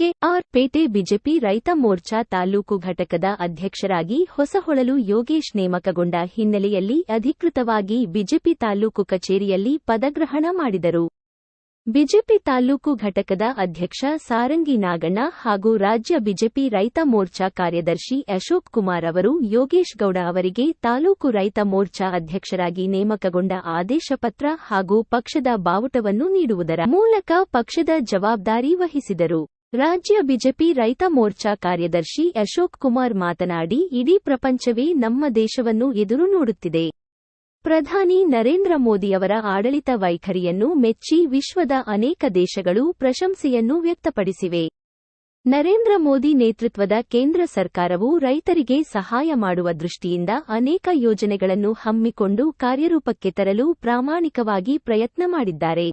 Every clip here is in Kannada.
ಕೆಆರ್ ಪೇಟೆ ಬಿಜೆಪಿ ರೈತ ಮೋರ್ಚಾ ತಾಲೂಕು ಘಟಕದ ಅಧ್ಯಕ್ಷರಾಗಿ ಹೊಸಹೊಳಲು ಯೋಗೇಶ್ ನೇಮಕಗೊಂಡ ಹಿನ್ನೆಲೆಯಲ್ಲಿ ಅಧಿಕೃತವಾಗಿ ಬಿಜೆಪಿ ತಾಲೂಕು ಕಚೇರಿಯಲ್ಲಿ ಪದಗ್ರಹಣ ಮಾಡಿದರು. ಬಿಜೆಪಿ ತಾಲೂಕು ಘಟಕದ ಅಧ್ಯಕ್ಷ ಸಾರಂಗಿ ನಾಗಣ್ಣ ಹಾಗೂ ರಾಜ್ಯ ಬಿಜೆಪಿ ರೈತ ಮೋರ್ಚಾ ಕಾರ್ಯದರ್ಶಿ ಅಶೋಕ್ ಕುಮಾರ್ ಅವರು ಯೋಗೇಶ್ ಗೌಡ ಅವರಿಗೆ ತಾಲೂಕು ರೈತ ಮೋರ್ಚಾ ಅಧ್ಯಕ್ಷರಾಗಿ ನೇಮಕಗೊಂಡ ಆದೇಶ ಪತ್ರ ಹಾಗೂ ಪಕ್ಷದ ಬಾವುಟವನ್ನು ನೀಡುವುದರ ಮೂಲಕ ಪಕ್ಷದ ಜವಾಬ್ದಾರಿ ವಹಿಸಿದರು. ರಾಜ್ಯ ಬಿಜೆಪಿ ರೈತ ಮೋರ್ಚಾ ಕಾರ್ಯದರ್ಶಿ ಅಶೋಕ್ ಕುಮಾರ್ ಮಾತನಾಡಿ, ಇಡೀ ಪ್ರಪಂಚವೇ ನಮ್ಮ ದೇಶವನ್ನು ಎದುರು ನೋಡುತ್ತಿದೆ. ಪ್ರಧಾನಿ ನರೇಂದ್ರ ಮೋದಿಯವರ ಆಡಳಿತ ವೈಖರಿಯನ್ನು ಮೆಚ್ಚಿ ವಿಶ್ವದ ಅನೇಕ ದೇಶಗಳು ಪ್ರಶಂಸೆಯನ್ನು ವ್ಯಕ್ತಪಡಿಸಿವೆ. ನರೇಂದ್ರ ಮೋದಿ ನೇತೃತ್ವದ ಕೇಂದ್ರ ಸರ್ಕಾರವು ರೈತರಿಗೆ ಸಹಾಯ ಮಾಡುವ ದೃಷ್ಟಿಯಿಂದ ಅನೇಕ ಯೋಜನೆಗಳನ್ನು ಹಮ್ಮಿಕೊಂಡು ಕಾರ್ಯರೂಪಕ್ಕೆ ತರಲು ಪ್ರಾಮಾಣಿಕವಾಗಿ ಪ್ರಯತ್ನ ಮಾಡಿದ್ದಾರೆ.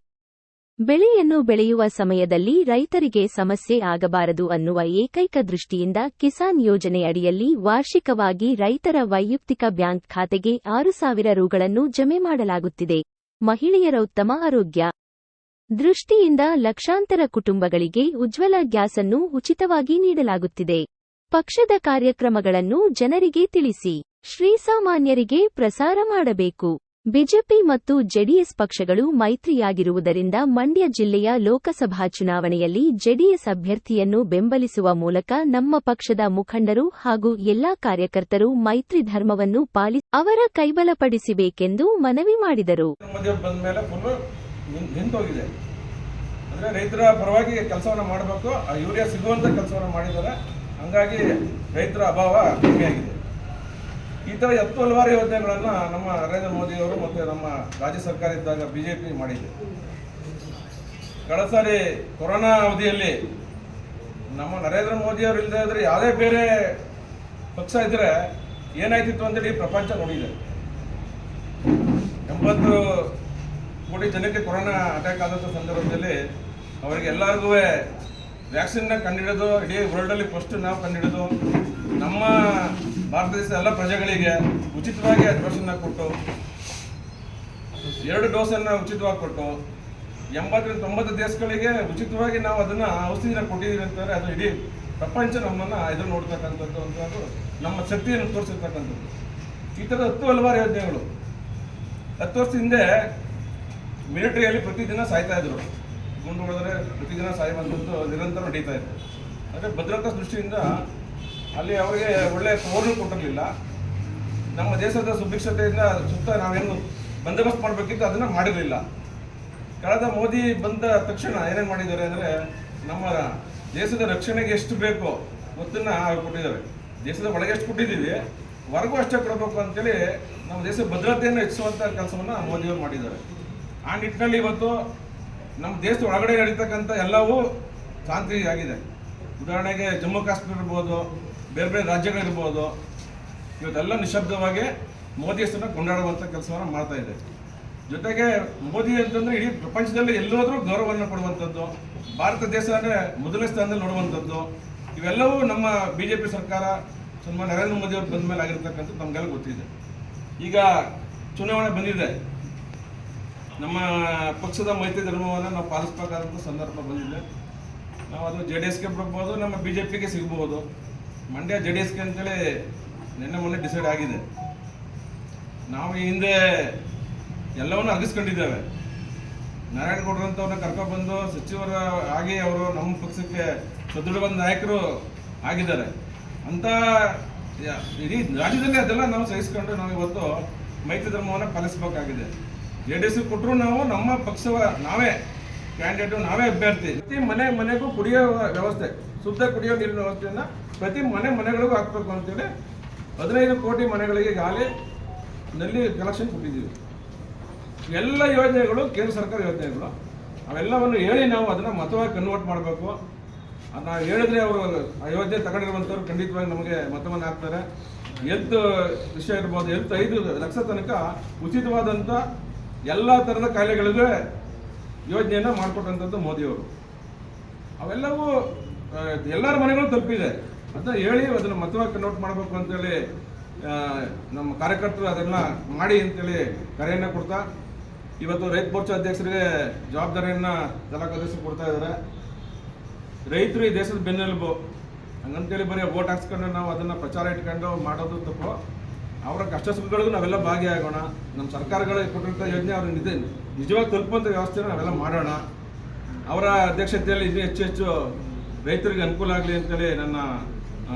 ಬೆಳೆಯನ್ನು ಬೆಳೆಯುವ ಸಮಯದಲ್ಲಿ ರೈತರಿಗೆ ಸಮಸ್ಯೆ ಆಗಬಾರದು ಅನ್ನುವ ಏಕೈಕ ದೃಷ್ಟಿಯಿಂದ ಕಿಸಾನ್ ಯೋಜನೆ ಅಡಿಯಲ್ಲಿ ವಾರ್ಷಿಕವಾಗಿ ರೈತರ ವೈಯಕ್ತಿಕ ಬ್ಯಾಂಕ್ ಖಾತೆಗೆ ಆರು ಸಾವಿರ ರುಗಳನ್ನು ಜಮೆ ಮಾಡಲಾಗುತ್ತಿದೆ. ಮಹಿಳೆಯರ ಉತ್ತಮ ಆರೋಗ್ಯ. ದೃಷ್ಟಿಯಿಂದ ಲಕ್ಷಾಂತರ ಕುಟುಂಬಗಳಿಗೆ ಉಜ್ವಲ ಗ್ಯಾಸ್ ಅನ್ನು ಉಚಿತವಾಗಿ ನೀಡಲಾಗುತ್ತಿದೆ. ಪಕ್ಷದ ಕಾರ್ಯಕ್ರಮಗಳನ್ನು ಜನರಿಗೆ ತಿಳಿಸಿ. ಶ್ರೀಸಾಮಾನ್ಯರಿಗೆ ಪ್ರಸಾರ ಮಾಡಬೇಕು. ಬಿಜೆಪಿ ಮತ್ತು ಜೆಡಿಎಸ್ ಪಕ್ಷಗಳು ಮೈತ್ರಿಯಾಗಿರುವುದರಿಂದ ಮಂಡ್ಯ ಜಿಲ್ಲೆಯ ಲೋಕಸಭಾ ಚುನಾವಣೆಯಲ್ಲಿ ಜೆಡಿಎಸ್ ಅಭ್ಯರ್ಥಿಯನ್ನು ಬೆಂಬಲಿಸುವ ಮೂಲಕ ನಮ್ಮ ಪಕ್ಷದ ಮುಖಂಡರು ಹಾಗೂ ಎಲ್ಲಾ ಕಾರ್ಯಕರ್ತರು ಮೈತ್ರಿ ಧರ್ಮವನ್ನು ಪಾಲಿಸಿ ಅವರ ಕೈಬಲಪಡಿಸಬೇಕೆಂದು ಮನವಿ ಮಾಡಿದರು. ರೈತರ ಪರವಾಗಿ ಕೆಲಸವನ್ನು ಮಾಡಬೇಕು ಯೂರಿಯಾ ಸಿಗುವಂತ ಕೆಲಸವನ್ನು ಮಾಡಿದ್ದಾರೆ. ಹಂಗಾಗಿ ರೈತರ ಅಭಾವ ಕಮ್ಮಿ ಆಗಿದೆ. ಈ ಥರ ಹತ್ತು ಹಲವಾರು ಯೋಜನೆಗಳನ್ನು ನಮ್ಮ ನರೇಂದ್ರ ಮೋದಿಯವರು ಮತ್ತು ನಮ್ಮ ರಾಜ್ಯ ಸರ್ಕಾರ ಇದ್ದಾಗ ಬಿ ಜೆ ಪಿ ಮಾಡಿದೆ. ಕಳೆದ ಕೊರೋನಾ ಅವಧಿಯಲ್ಲಿ ನಮ್ಮ ನರೇಂದ್ರ ಮೋದಿಯವರು ಇಲ್ಲದೆ ಇದ್ರೆ ಯಾವುದೇ ಬೇರೆ ಪಕ್ಷ ಇದ್ದರೆ ಏನಾಯ್ತಿತ್ತು ಅಂತೇಳಿ ಪ್ರಪಂಚ ನೋಡಿದೆ. ಎಂಬತ್ತು ಕೋಟಿ ಜನಕ್ಕೆ ಕೊರೋನಾ ಅಟ್ಯಾಕ್ ಆದಂಥ ಸಂದರ್ಭದಲ್ಲಿ ಅವರಿಗೆ ಎಲ್ಲರಿಗೂ ವ್ಯಾಕ್ಸಿನ್ನ ಕಂಡುಹಿಡಿದು ಇಡೀ ವರ್ಲ್ಡಲ್ಲಿ ಫಸ್ಟ್ ನಾವು ಕಂಡುಹಿಡಿದು ನಮ್ಮ ಭಾರತ ದೇಶದ ಎಲ್ಲ ಪ್ರಜೆಗಳಿಗೆ ಉಚಿತವಾಗಿ ಡೋಸನ್ನು ಕೊಟ್ಟು, ಎರಡು ಡೋಸನ್ನು ಉಚಿತವಾಗಿ ಕೊಟ್ಟು, ಎಂಬತ್ತರಿಂದ ತೊಂಬತ್ತು ದೇಶಗಳಿಗೆ ಉಚಿತವಾಗಿ ನಾವು ಅದನ್ನು ಔಷಧಿನ ಕೊಟ್ಟಿದ್ದೀವಿ ಅಂತಂದರೆ ಅದು ಇಡೀ ಪ್ರಪಂಚ ನಮ್ಮನ್ನು ಎದುರು ನೋಡ್ತಕ್ಕಂಥದ್ದು ಅಂತ ಅದು, ನಮ್ಮ ಶಕ್ತಿಯನ್ನು ತೋರಿಸಿರ್ತಕ್ಕಂಥದ್ದು. ಈ ಥರದ ಹತ್ತು ಹಲವಾರು ಯೋಜನೆಗಳು. ಹತ್ತು ವರ್ಷ ಹಿಂದೆ ಮಿಲಿಟರಿಯಲ್ಲಿ ಪ್ರತಿದಿನ ಸಾಯ್ತಾ ಇದ್ರು. ಗುಂಡು ಹೊಡೆದ್ರೆ ಪ್ರತಿದಿನ ಸಾಯುವಂಥದ್ದು ನಿರಂತರ ನಡೀತಾ ಇತ್ತು. ಆದರೆ ಭದ್ರತಾ ದೃಷ್ಟಿಯಿಂದ ಅಲ್ಲಿ ಅವರಿಗೆ ಒಳ್ಳೆ ಪೌರ್ಣ ಕೊಟ್ಟಿರಲಿಲ್ಲ. ನಮ್ಮ ದೇಶದ ಸುಭಿಕ್ಷತೆಯಿಂದ ಸುತ್ತ ನಾವೇನು ಬಂದೋಬಸ್ತ್ ಮಾಡಬೇಕಿತ್ತು ಅದನ್ನು ಮಾಡಿರಲಿಲ್ಲ. ಕಳೆದ ಮೋದಿ ಬಂದ ತಕ್ಷಣ ಏನೇನು ಮಾಡಿದ್ದಾರೆ ಅಂದರೆ ನಮ್ಮ ದೇಶದ ರಕ್ಷಣೆಗೆ ಎಷ್ಟು ಬೇಕೋ ಒತ್ತನ್ನು ಕೊಟ್ಟಿದ್ದಾರೆ. ದೇಶದ ಒಳಗೆ ಎಷ್ಟು ಕೊಟ್ಟಿದ್ದೀವಿ ಹೊರಗೂ ಅಷ್ಟೇ ಕೊಡಬೇಕು ಅಂತೇಳಿ ನಮ್ಮ ದೇಶದ ಭದ್ರತೆಯನ್ನು ಹೆಚ್ಚಿಸುವಂಥ ಕೆಲಸವನ್ನು ಮೋದಿಯವರು ಮಾಡಿದ್ದಾರೆ. ಆ ನಿಟ್ಟಿನಲ್ಲಿ ಇವತ್ತು ನಮ್ಮ ದೇಶದ ಒಳಗಡೆ ನಡೀತಕ್ಕಂಥ ಎಲ್ಲವೂ ಶಾಂತಿಯಾಗಿದೆ ಉದಾಹರಣೆಗೆ ಜಮ್ಮು ಕಾಶ್ಮೀರ ಇರ್ಬೋದು ಬೇರೆ ಬೇರೆ ರಾಜ್ಯಗಳಿರ್ಬೋದು ಇವತ್ತೆಲ್ಲ ನಿಶಬ್ದವಾಗಿ ಮೋದಿ ಹೆಸರನ್ನ ಕೊಂಡಾಡುವಂಥ ಕೆಲಸವನ್ನು ಮಾಡ್ತಾ ಇದೆ. ಜೊತೆಗೆ ಮೋದಿ ಅಂತಂದರೆ ಇಡೀ ಪ್ರಪಂಚದಲ್ಲಿ ಎಲ್ಲೋದರೂ ಗೌರವವನ್ನು ಕೊಡುವಂಥದ್ದು, ಭಾರತ ದೇಶ ಅಂದರೆ ಮೊದಲನೇ ಸ್ಥಾನದಲ್ಲಿ ನೋಡುವಂಥದ್ದು. ಇವೆಲ್ಲವೂ ನಮ್ಮ ಬಿ ಜೆ ಪಿ ಸರ್ಕಾರ ಸುಮ್ಮನೆ ನರೇಂದ್ರ ಮೋದಿ ಅವರು ಬಂದ ಮೇಲೆ ಆಗಿರ್ತಕ್ಕಂಥದ್ದು ನಮಗೆಲ್ಲ ಗೊತ್ತಿದೆ. ಈಗ ಚುನಾವಣೆ ಬಂದಿದೆ. ನಮ್ಮ ಪಕ್ಷದ ಮೈತ್ರಿ ಧರ್ಮವನ್ನು ನಾವು ಪಾಲಿಸಬೇಕಾದಂಥ ಸಂದರ್ಭ ಬಂದಿದೆ. ನಾವು ಅದು ಜೆ ಡಿ ಎಸ್ಗೆ ಬರ್ಬೋದು, ನಮ್ಮ ಬಿ ಜೆ ಪಿಗೆ ಸಿಗ್ಬೋದು. ಮಂಡ್ಯ ಜೆ ಡಿ ಎಸ್ಗೆ ಅಂತೇಳಿ ನಿನ್ನೆ ಮೊನ್ನೆ ಡಿಸೈಡ್ ಆಗಿದೆ. ನಾವು ಹಿಂದೆ ಎಲ್ಲವನ್ನೂ ಅರ್ಗಿಸ್ಕೊಂಡಿದ್ದೇವೆ ನಾರಾಯಣಗೌಡರಂಥವ್ರನ್ನ ಕರ್ಕೊಂಡ್ಬಂದು ಸಚಿವರ ಆಗಿ ಅವರು ನಮ್ಮ ಪಕ್ಷಕ್ಕೆ ಸದೃಢವಾದ ನಾಯಕರು ಆಗಿದ್ದಾರೆ. ಅಂತ ಇಡೀ ರಾಜ್ಯದಲ್ಲಿ ಅದೆಲ್ಲ ನಾವು ಸಹಿಸ್ಕೊಂಡು ನಾವು ಇವತ್ತು ಮೈತ್ರಿ ಧರ್ಮವನ್ನು ಪಾಲಿಸಬೇಕಾಗಿದೆ. ಜೆ ಡಿ ಎಸ್ ಕೊಟ್ಟರು ನಾವು ನಮ್ಮ ಪಕ್ಷವ ನಾವೇ. ಕ್ಯಾಂಡಿಡೇಟು ನಾವೇ ಅಭ್ಯರ್ಥಿ. ಪ್ರತಿ ಮನೆ ಮನೆಗೂ ಕುಡಿಯೋ ವ್ಯವಸ್ಥೆ, ಶುದ್ಧ ಕುಡಿಯೋ ನೀರಿನ ವ್ಯವಸ್ಥೆಯನ್ನು ಪ್ರತಿ ಮನೆ ಮನೆಗಳಿಗೂ ಹಾಕಬೇಕು ಅಂತೇಳಿ ಹದಿನೈದು ಕೋಟಿ ಮನೆಗಳಿಗೆ ಗಾಲಿ ನಲ್ಲಿ ಕಲೆಕ್ಷನ್ ಕೊಟ್ಟಿದ್ದೀವಿ. ಎಲ್ಲ ಯೋಜನೆಗಳು, ಕೇಂದ್ರ ಸರ್ಕಾರ ಯೋಜನೆಗಳು, ಅವೆಲ್ಲವನ್ನು ಹೇಳಿ ನಾವು ಅದನ್ನು ಮತವಾಗಿ ಕನ್ವರ್ಟ್ ಮಾಡಬೇಕು. ಅದನ್ನ ಹೇಳಿದ್ರೆ ಅವರು ಆ ಯೋಜನೆ ತಗೊಂಡಿರುವಂಥವ್ರು ಖಂಡಿತವಾಗಿ ನಮಗೆ ಮತವನ್ನು ಹಾಕ್ತಾರೆ. ಎಂತ ವಿಷಯ ಇರ್ಬೋದು ಎಂತ ಐದು ಲಕ್ಷ ತನಕ ಉಚಿತವಾದಂಥ ಎಲ್ಲ ಥರದ ಕಾಯಿಲೆಗಳಿಗೂ ಯೋಜನೆಯನ್ನು ಮಾಡಿಕೊಟ್ಟಂಥದ್ದು ಮೋದಿಯವರು. ಅವೆಲ್ಲವೂ ಎಲ್ಲರ ಮನೆಗಳು ತಲುಪಿದೆ ಅಂತ ಹೇಳಿ, ಅದನ್ನು ಮತವಾಗಿ ನೋಟ್ ಮಾಡಬೇಕು ಅಂತೇಳಿ ನಮ್ಮ ಕಾರ್ಯಕರ್ತರು ಅದನ್ನ ಮಾಡಿ ಅಂತೇಳಿ ಕರೆಯನ್ನು ಕೊಡ್ತಾ, ಇವತ್ತು ರೈತ ಮೋರ್ಚಾ ಅಧ್ಯಕ್ಷರಿಗೆ ಜವಾಬ್ದಾರಿಯನ್ನ ತಾಲೂಕು ಅಧ್ಯಕ್ಷರು ಕೊಡ್ತಾ ಇದ್ದಾರೆ. ರೈತರು ಈ ದೇಶದ ಬೆನ್ನೆಲುಬು. ಹಂಗಂತೇಳಿ ಬರೀ ಓಟ್ ಹಾಕ್ಸ್ಕೊಂಡು ನಾವು ಅದನ್ನು ಪ್ರಚಾರ ಇಟ್ಕೊಂಡು ಮಾಡೋದು ತಪ್ಪು. ಅವರ ಕಷ್ಟ ಸುಖಗಳಿಗೂ ನಾವೆಲ್ಲ ಭಾಗಿಯಾಗೋಣ. ನಮ್ಮ ಸರ್ಕಾರಗಳಿಗೆ ಕೊಟ್ಟಂತ ಯೋಜನೆ ಅವ್ರಿಗೆ ನಿಜ ನಿಜವಾಗಿ ತಲುಪುವಂಥ ವ್ಯವಸ್ಥೆನ ನಾವೆಲ್ಲ ಮಾಡೋಣ. ಅವರ ಅಧ್ಯಕ್ಷತೆಯಲ್ಲಿ ಇನ್ನೂ ಹೆಚ್ಚು ಹೆಚ್ಚು ರೈತರಿಗೆ ಅನುಕೂಲ ಆಗಲಿ ಅಂತೇಳಿ ನನ್ನ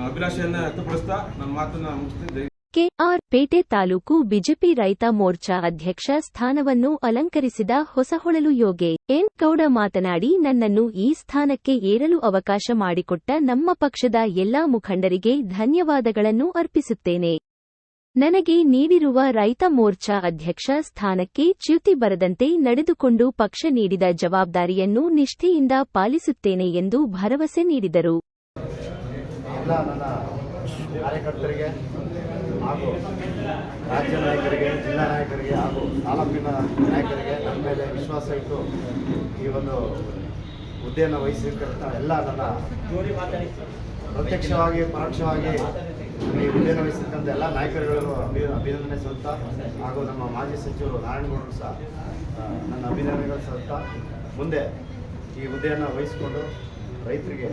ಅಭಿಲಾಷೆಯನ್ನು ವ್ಯಕ್ತಪಡಿಸ್ತಾ ನನ್ನ ಮಾತನ್ನ ಮುಗಿಸ್ತೀನಿ. ಕೆಆರ್ ಪೇಟೆ ತಾಲೂಕು ಬಿಜೆಪಿ ರೈತ ಮೋರ್ಚಾ ಅಧ್ಯಕ್ಷ ಸ್ಥಾನವನ್ನು ಅಲಂಕರಿಸಿದ ಹೊಸಹೊಳಲು ಯೋಗೆ ಎನ್ ಗೌಡ ಮಾತನಾಡಿ, ನನ್ನನ್ನು ಈ ಸ್ಥಾನಕ್ಕೆ ಏರಲು ಅವಕಾಶ ಮಾಡಿಕೊಟ್ಟ ನಮ್ಮ ಪಕ್ಷದ ಎಲ್ಲಾ ಮುಖಂಡರಿಗೆ ಧನ್ಯವಾದಗಳನ್ನು ಅರ್ಪಿಸುತ್ತೇನೆ. ನನಗೆ ನೀಡಿರುವ ರೈತ ಮೋರ್ಚಾ ಅಧ್ಯಕ್ಷ ಸ್ಥಾನಕ್ಕೆ ಚ್ಯುತಿ ಬರದಂತೆ ನಡೆದುಕೊಂಡು ಪಕ್ಷ ನೀಡಿದ ಜವಾಬ್ದಾರಿಯನ್ನು ನಿಷ್ಠೆಯಿಂದ ಪಾಲಿಸುತ್ತೇನೆ ಎಂದು ಭರವಸೆ ನೀಡಿದರು. ಕಾರ್ಯಕರ್ತರಿಗೆ ಹಾಗೂ ರಾಜ್ಯ ನಾಯಕರಿಗೆ, ಜಿಲ್ಲಾ ನಾಯಕರಿಗೆ ಹಾಗೂ ತಾಲೂಕಿನ ನಾಯಕರಿಗೆ ನಮ್ಮ ಮೇಲೆ ವಿಶ್ವಾಸ ಇಟ್ಟು ಈ ಒಂದು ಹುದ್ದೆಯನ್ನು ವಹಿಸಿರ್ತಕ್ಕಂಥ ಎಲ್ಲ ನನ್ನ ಪ್ರತ್ಯಕ್ಷವಾಗಿ, ಪರೋಕ್ಷವಾಗಿ ಈ ಹುದ್ದೆ ಎಲ್ಲ ನಾಯಕರುಗಳಿಗೂ ಅಭಿ, ಅಭಿನಂದನೆ ಸಲ್ತಾ ಹಾಗೂ ನಮ್ಮ ಮಾಜಿ ಸಚಿವರು ನಾರಾಯಣಗೌಡರು ಸಹ ನನ್ನ ಅಭಿನಂದನೆಗಳು ಸಲ್ತಾ ಮುಂದೆ ಈ ಹುದ್ದೆಯನ್ನು ವಹಿಸಿಕೊಂಡು ರೈತರಿಗೆ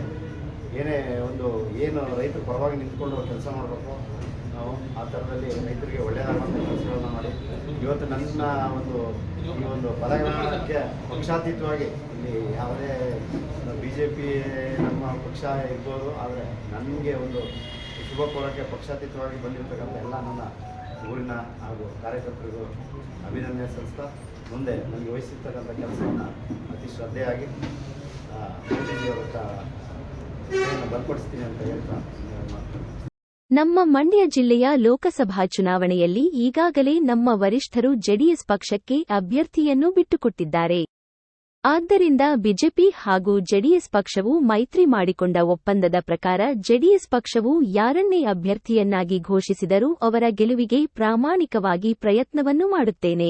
ಏನೇ ಒಂದು, ಏನು ರೈತರ ಪರವಾಗಿ ನಿಂತ್ಕೊಂಡು ಕೆಲಸ ಮಾಡಬೇಕು, ನಾವು ಆ ಥರದಲ್ಲಿ ರೈತರಿಗೆ ಒಳ್ಳೆಯದಾಗುವಂಥ ಕೆಲಸಗಳನ್ನು ಮಾಡಿ, ಇವತ್ತು ನನ್ನ ಒಂದು, ಈ ಒಂದು ಪದಗ್ರಹಣಕ್ಕೆ ಪಕ್ಷಾತೀತವಾಗಿ ಇಲ್ಲಿ ಯಾವುದೇ ಬಿ ಜೆ ಪಿ ನಮ್ಮ ಪಕ್ಷ ಇರ್ಬೋದು, ಆದರೆ ನನಗೆ ಒಂದು ಶುಭ ಕೋರಕ್ಕೆ ಪಕ್ಷಾತೀತವಾಗಿ ಬಂದಿರತಕ್ಕಂಥ ಎಲ್ಲ ನನ್ನ ಊರಿನ ಹಾಗೂ ಕಾರ್ಯಕರ್ತರಿಗೂ ಅಭಿನಂದನೆ ಸಲ್ಲಿಸ್ತಾ ಮುಂದೆ ನನಗೆ ವಹಿಸಿರ್ತಕ್ಕಂಥ ಕೆಲಸವನ್ನು ಅತಿ ಶ್ರದ್ಧೆಯಾಗಿ ಮೋದಿಜಿಯವರ ಬಲಪಡಿಸ್ತೀನಿ ಅಂತ ಹೇಳ್ತಾ ನಮ್ಮ ಮಂಡ್ಯ ಜಿಲ್ಲೆಯ ಲೋಕಸಭಾ ಚುನಾವಣೆಯಲ್ಲಿ ಈಗಾಗಲೇ ನಮ್ಮ ವರಿಷ್ಠರು ಜೆಡಿಎಸ್ ಪಕ್ಷಕ್ಕೆ ಅಭ್ಯರ್ಥಿಯನ್ನು ಬಿಟ್ಟುಕೊಟ್ಟಿದ್ದಾರೆ. ಆದ್ದರಿಂದ ಬಿಜೆಪಿ ಹಾಗೂ ಜೆಡಿಎಸ್ ಪಕ್ಷವು ಮೈತ್ರಿ ಮಾಡಿಕೊಂಡ ಒಪ್ಪಂದದ ಪ್ರಕಾರ ಜೆಡಿಎಸ್ ಪಕ್ಷವು ಯಾರನ್ನೇ ಅಭ್ಯರ್ಥಿಯನ್ನಾಗಿ ಘೋಷಿಸಿದರೂ ಅವರ ಗೆಲುವಿಗೆ ಪ್ರಾಮಾಣಿಕವಾಗಿ ಪ್ರಯತ್ನವನ್ನು ಮಾಡುತ್ತೇನೆ.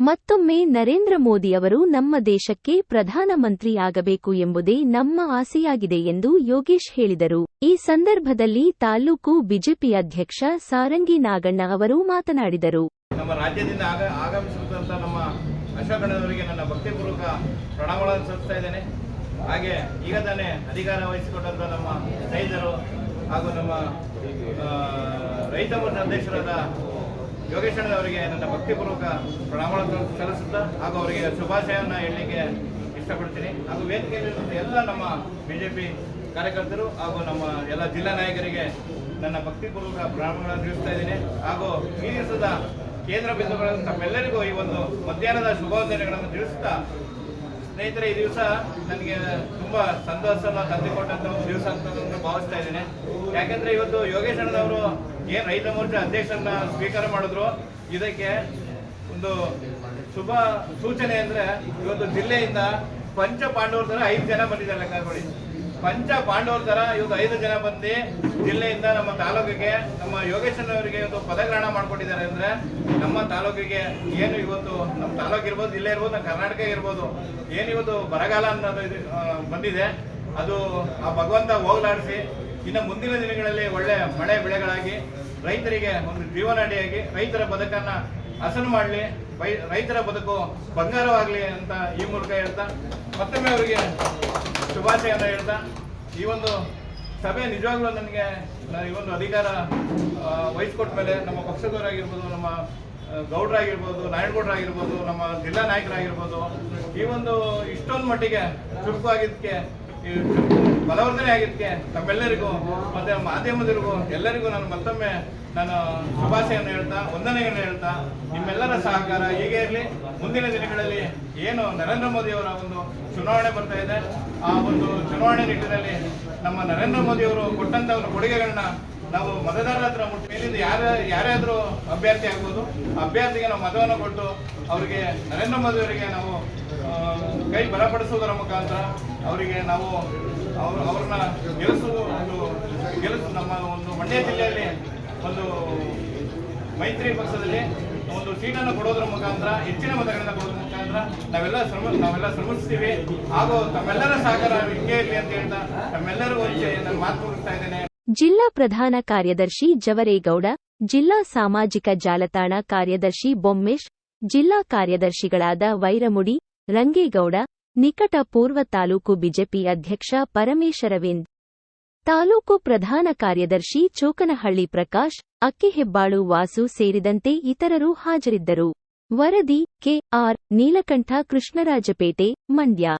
ಮತ್ತೊಮ್ಮೆ ನರೇಂದ್ರ ಮೋದಿ ಅವರು ನಮ್ಮ ದೇಶಕ್ಕೆ ಪ್ರಧಾನಮಂತ್ರಿಯಾಗಬೇಕು ಎಂಬುದೇ ನಮ್ಮ ಆಸೆಯಾಗಿದೆ ಎಂದು ಯೋಗೇಶ್ ಹೇಳಿದರು. ಈ ಸಂದರ್ಭದಲ್ಲಿ ತಾಲೂಕು ಬಿಜೆಪಿ ಅಧ್ಯಕ್ಷ ಸಾರಂಗಿ ನಾಗಣ್ಣ ಅವರು ಮಾತನಾಡಿದರು. ನಮ್ಮ ಅಶೋಕಣ್ಣನವರಿಗೆ ನನ್ನ ಭಕ್ತಿಪೂರ್ವಕ ಪ್ರಣಾಮಗಳನ್ನು ಸಲ್ಲಿಸ್ತಾ ಇದ್ದೇನೆ. ಹಾಗೆ ಈಗ ತಾನೇ ಅಧಿಕಾರ ವಹಿಸಿಕೊಂಡಂಥ ನಮ್ಮ ರೈತರು ಹಾಗೂ ನಮ್ಮ ರೈತ ಅಧ್ಯಕ್ಷರಾದ ಯೋಗೇಶಣ್ಣನವರಿಗೆ ನನ್ನ ಭಕ್ತಿಪೂರ್ವಕ ಪ್ರಣಾಮಗಳನ್ನು ಸಲ್ಲಿಸುತ್ತಾ ಹಾಗೂ ಅವರಿಗೆ ಶುಭಾಶಯವನ್ನು ಹೇಳಲಿಕ್ಕೆ ಇಷ್ಟಪಡ್ತೀನಿ. ಹಾಗೂ ವೇದಿಕೆಯಲ್ಲಿ ಎಲ್ಲ ನಮ್ಮ ಬಿಜೆಪಿ ಕಾರ್ಯಕರ್ತರು ಹಾಗೂ ನಮ್ಮ ಎಲ್ಲ ಜಿಲ್ಲಾ ನಾಯಕರಿಗೆ ನನ್ನ ಭಕ್ತಿಪೂರ್ವಕ ಪ್ರಣಾಮಗಳನ್ನು ತಿಳಿಸ್ತಾ ಇದ್ದೀನಿ. ಹಾಗೂ ಈ ದಿವಸದ ಕೇಂದ್ರ ಬಿಂದುಗಳನ್ನು ತಮ್ಮೆಲ್ಲರಿಗೂ ಈ ಒಂದು ಮಧ್ಯಾಹ್ನದ ಶುಭೋದಯಗಳನ್ನು ತಿಳಿಸುತ್ತಾ ಸ್ನೇಹಿತರೆ, ಈ ದಿವಸ ನನಗೆ ತುಂಬ ಸಂತೋಷವನ್ನು ತಂದುಕೊಟ್ಟಂಥ ಒಂದು ದಿವಸ ಅಂತ ಭಾವಿಸ್ತಾ ಇದ್ದೇನೆ. ಯಾಕೆಂದರೆ ಇವತ್ತು ಯೋಗೇಶ್ ಏನು ರೈತ ಮೋರ್ಚಾ ಅಧ್ಯಕ್ಷರನ್ನ ಸ್ವೀಕಾರ ಮಾಡಿದ್ರು. ಇದಕ್ಕೆ ಒಂದು ಶುಭ ಸೂಚನೆ ಅಂದ್ರೆ ಇವತ್ತು ಜಿಲ್ಲೆಯಿಂದ ಪಂಚ ಪಾಂಡವರ ತರ ಐದು ಜನ ಬಂದಿದ್ದಾರೆ ಲೆಕ್ಕ ಪಂಚ ಪಾಂಡವರ ತರ ಇವತ್ತು ಐದು ಜನ ಬಂದು ಜಿಲ್ಲೆಯಿಂದ ನಮ್ಮ ತಾಲೂಕಿಗೆ, ನಮ್ಮ ಯೋಗೇಶ್ವರ ಅವರಿಗೆ ಒಂದು ಪದಗ್ರಹಣ ಮಾಡ್ಕೊಟ್ಟಿದ್ದಾರೆ ಅಂದ್ರೆ ನಮ್ಮ ತಾಲೂಕಿಗೆ ಏನು ಇವತ್ತು ನಮ್ಮ ತಾಲೂಕು ಇರ್ಬೋದು, ಜಿಲ್ಲೆ ಇರ್ಬೋದು, ನಮ್ಮ ಕರ್ನಾಟಕ ಇರ್ಬೋದು, ಏನು ಇವತ್ತು ಬರಗಾಲ ಅನ್ನೋದು ಬಂದಿದೆ. ಅದು ಆ ಭಗವಂತ ಹೋಗ್ಲಾಡಿಸಿ ಇನ್ನು ಮುಂದಿನ ದಿನಗಳಲ್ಲಿ ಒಳ್ಳೆ ಮಳೆ ಬೆಳೆಗಳಾಗಿ ರೈತರಿಗೆ ಒಂದು ಜೀವನಾಡಿಯಾಗಿ ರೈತರ ಬದುಕನ್ನ ಹಸನು ಮಾಡಲಿ ರೈತರ ಬದುಕು ಬಂಗಾರವಾಗಲಿ ಅಂತ ಈ ಮೂಲಕ ಹೇಳ್ತಾ ಮತ್ತೊಮ್ಮೆ ಅವರಿಗೆ ಶುಭಾಶಯವನ್ನು ಹೇಳ್ತಾ, ಈ ಒಂದು ಸಭೆ ನಿಜವಾಗ್ಲೂ ನನಗೆ ನಾನು ಈ ಒಂದು ಅಧಿಕಾರ ವಹಿಸ್ಕೊಟ್ಟ ಮೇಲೆ ನಮ್ಮ ಪಕ್ಷದವರಾಗಿರ್ಬೋದು, ನಮ್ಮ ಗೌಡ್ರಾಗಿರ್ಬೋದು ನಾಯಣಗೌಡ್ರಾಗಿರ್ಬೋದು ನಮ್ಮ ಜಿಲ್ಲಾ ನಾಯಕರಾಗಿರ್ಬೋದು, ಈ ಒಂದು ಇಷ್ಟೊಂದು ಮಟ್ಟಿಗೆ ಚುರುಕಾಗಿದ್ದಕ್ಕೆ ಈ ಬಲವರ್ಧನೆ ಆಗಿದ್ದಕ್ಕೆ ತಮ್ಮೆಲ್ಲರಿಗೂ, ಮತ್ತೆ ಮಾಧ್ಯಮದರಿಗೂ, ಎಲ್ಲರಿಗೂ ನಾನು ಮತ್ತೊಮ್ಮೆ ನಾನು ಶುಭಾಶಯನ್ನು ಹೇಳ್ತಾ ವಂದನೆಯನ್ನು ಹೇಳ್ತಾ, ನಿಮ್ಮೆಲ್ಲರ ಸಹಕಾರ ಹೀಗೆ ಇರಲಿ. ಮುಂದಿನ ದಿನಗಳಲ್ಲಿ ಏನು ನರೇಂದ್ರ ಮೋದಿ ಅವರ ಒಂದು ಚುನಾವಣೆ ಬರ್ತಾ ಇದೆ, ಆ ಒಂದು ಚುನಾವಣೆ ನಿಟ್ಟಿನಲ್ಲಿ ನಮ್ಮ ನರೇಂದ್ರ ಮೋದಿಯವರು ಕೊಟ್ಟಂತ ಒಂದು ಕೊಡುಗೆಗಳನ್ನ ನಾವು ಮತದಾರರ ಹತ್ರ ಮೇಲಿಂದ ಯಾರ ಯಾರಾದರೂ ಅಭ್ಯರ್ಥಿ ಆಗ್ಬೋದು. ಅಭ್ಯರ್ಥಿಗೆ ನಾವು ಮತವನ್ನು ಕೊಟ್ಟು ಅವರಿಗೆ ನರೇಂದ್ರ ಮೋದಿ ಅವರಿಗೆ ನಾವು ಕೈ ಬಲಪಡಿಸುವುದರ ಮುಖಾಂತರ ಅವರಿಗೆ ನಾವು ಅವರು ಅವ್ರನ್ನ ಗೆಲ್ಲಿಸುವುದು ಒಂದು ಗೆಲ್ಲಿಸು ನಮ್ಮ ಒಂದು ಮಂಡ್ಯ ಜಿಲ್ಲೆಯಲ್ಲಿ ಒಂದು ಮೈತ್ರಿ ಪಕ್ಷದಲ್ಲಿ ಒಂದು ಸೀಟನ್ನು ಕೊಡೋದ್ರ ಮುಖಾಂತರ, ಹೆಚ್ಚಿನ ಮತಗಳನ್ನು ಕೊಡೋದ್ರ ಮುಖಾಂತರ ನಾವೆಲ್ಲ ಶ್ರಮ ನಾವೆಲ್ಲ ಶ್ರಮಿಸ್ತೀವಿ. ಹಾಗೂ ತಮ್ಮೆಲ್ಲರ ಸಹಕಾರ ಹಿಂಗೆ ಇರಲಿ ಅಂತ ಹೇಳ್ತಾ ತಮ್ಮೆಲ್ಲರಿಗೂ ಒಂದು ನಾನು ಮಾತು ಮುಗಿಸ್ತಾ ಇದ್ದೇನೆ. ಜಿಲ್ಲಾ ಪ್ರಧಾನ ಕಾರ್ಯದರ್ಶಿ ಜವರೇಗೌಡ, ಜಿಲ್ಲಾ ಸಾಮಾಜಿಕ ಜಾಲತಾಣ ಕಾರ್ಯದರ್ಶಿ ಬೊಮ್ಮೇಶ್, ಜಿಲ್ಲಾ ಕಾರ್ಯದರ್ಶಿಗಳಾದ ವೈರಮುಡಿ, ರಂಗೇಗೌಡ, ನಿಕಟ ಪೂರ್ವ ತಾಲೂಕು ಬಿಜೆಪಿ ಅಧ್ಯಕ್ಷ ಪರಮೇಶ್ವರವಿಂದ್ ತಾಲೂಕು ಪ್ರಧಾನ ಕಾರ್ಯದರ್ಶಿ ಚೋಕನಹಳ್ಳಿ ಪ್ರಕಾಶ್, ಅಕ್ಕಿಹೆಬ್ಬಾಳು ವಾಸು ಸೇರಿದಂತೆ ಇತರರು ಹಾಜರಿದ್ದರು. ವರದಿ ಕೆಆರ್ ನೀಲಕಂಠ ಕೃಷ್ಣರಾಜಪೇಟೆ, ಮಂಡ್ಯ.